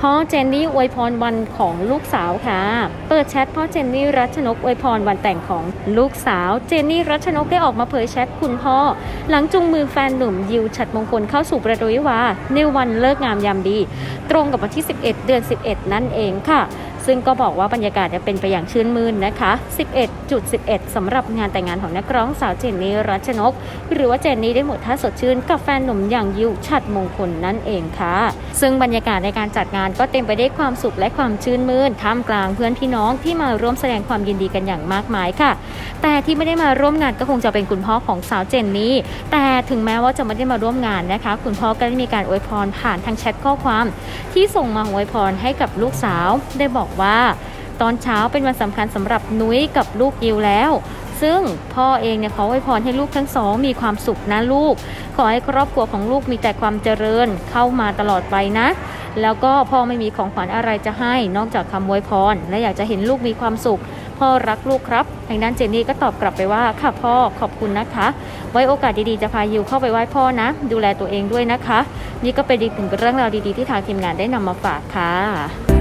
พ่อเจนนี่อวยพรวันของลูกสาวค่ะ เปิดแชทพ่อเจนนี่รัชนกอวยพรวันแต่งของลูกสาว เจนนี่รัชนกได้ออกมาเผยแชทคุณพ่อ หลังจุงมือแฟนหนุ่มยิวฉัดมงคลเข้าสู่ประตูวิวาในวันเลิกงามยามดี ตรงกับวันที่ 11 เดือน 11 นั่นเองค่ะ ซึ่งก็บอกว่าบรรยากาศเนี่ยเป็นไปอย่างชื่นมื่นนะคะ 11.11สำหรับงานแต่งงานของนักร้องสาวเจนนี่รัชนก หรือว่าเจนนี่ได้หมดท่าสดชื่นกับแฟนหนุ่มอย่างยิวฉัดมงคลนั่นเองค่ะ ซึ่งบรรยากาศในการจัดงานก็เต็มไปด้วยความสุขและความชื่นมื่นท่ามกลางเพื่อนพี่น้องที่มาร่วมแสดงความยินดีกันอย่างมากมายค่ะ แต่ที่ไม่ได้มาร่วมงานก็คงจะเป็นคุณพ่อของสาวเจนนี่แต่ถึงแม้ว่าจะไม่ได้มาร่วมงานนะคะ คุณพ่อก็ได้มีการอวยพรผ่านทางแชทข้อความ ที่ส่งมาอวยพรให้กับลูกสาวได้บอกว่า ตอนเช้าเป็นวันสำคัญสำหรับนุ้ยกับลูกยิวแล้ว ซึ่งพ่อเองเนี่ยขออวยพรให้ลูกทั้งสองมีความสุขนะลูก ขอให้ครอบครัวของลูกมีแต่ความเจริญเข้ามาตลอดไปนะ แล้วก็พ่อไม่มีของขวัญอะไรจะให้นอกจากคำอวยพร และอยากจะเห็นลูกมีความสุขพ่อรักลูกครับ ทางด้านเจนนี่ก็ตอบกลับไปว่าค่ะพ่อขอบคุณนะคะ ไว้โอกาสดีๆจะพายิวเข้าไปไหว้พ่อนะ ดูแลตัวเองด้วยนะคะ นี่ก็เป็นอีกหนึ่งเรื่องราวดีๆที่ทางทีมงานได้นำมาฝากค่ะ